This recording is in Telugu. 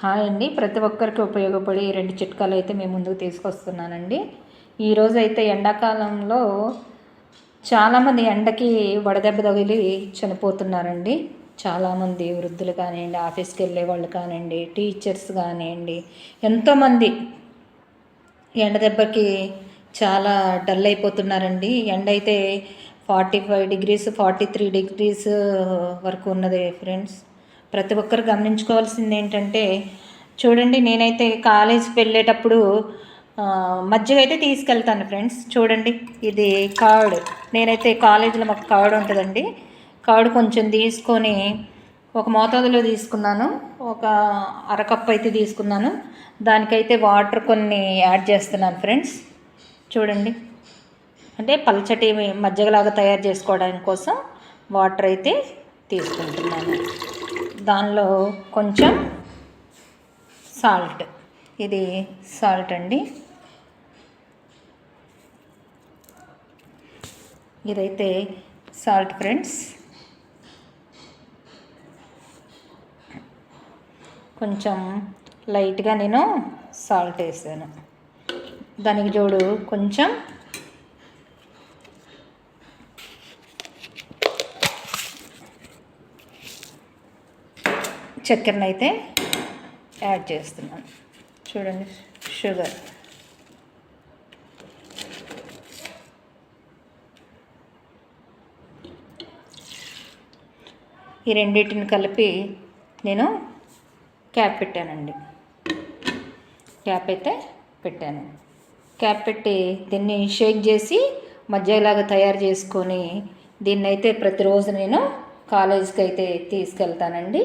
హాయ్ అండి. ప్రతి ఒక్కరికి ఉపయోగపడే ఈ రెండు చిట్కాలు అయితే మేము ముందుకు తీసుకొస్తున్నానండి. ఈరోజు అయితే ఎండాకాలంలో చాలామంది ఎండకి వడదెబ్బ తగిలి చనిపోతున్నారండి. చాలామంది వృద్ధులు కానివ్వండి ఆఫీస్కి వెళ్ళే వాళ్ళు కానివ్వండి టీచర్స్ కానివ్వండి ఎంతోమంది ఎండ దెబ్బకి చాలా డల్ అయిపోతున్నారండి. ఎండ అయితే forty five degrees forty three degrees వరకు ఉన్నది ఫ్రెండ్స్. ప్రతి ఒక్కరు గమనించుకోవాల్సింది ఏంటంటే చూడండి నేనైతే కాలేజీకి వెళ్ళేటప్పుడు మజ్జిగ అయితే తీసుకెళ్తాను ఫ్రెండ్స్. చూడండి ఇది కార్డ్ నేనైతే కాలేజీలో మాకు కార్డ్ ఉంటుందండి. కార్డ్ కొంచెం తీసుకొని ఒక మోతాదులో తీసుకున్నాను. ఒక అరకప్పు అయితే తీసుకున్నాను. దానికైతే వాటర్ కొన్ని యాడ్ చేస్తున్నాను ఫ్రెండ్స్. చూడండి. అంటే పల్చటి మజ్జిగలాగా తయారు చేసుకోవడానికి కోసం వాటర్ అయితే తీసుకుంటున్నాను. దానిలో కొంచెం సాల్ట్. ఇది సాల్ట్ అండి. ఇదైతే సాల్ట్ ఫ్రెండ్స్. కొంచెం లైట్గా నేను సాల్ట్ వేసాను. దానికి జోడు కొంచెం చక్కెరను అయితే యాడ్ చేస్తున్నాను. చూడండి షుగర్. ఈ రెండింటిని కలిపి నేను క్యాప్ పెట్టానండి. క్యాప్ అయితే పెట్టాను. క్యాప్ పెట్టి దీన్ని షేక్ చేసి మధ్యలాగా తయారు చేసుకొని దీన్ని అయితే ప్రతిరోజు నేను కాలేజీకి అయితే తీసుకెళ్తానండి.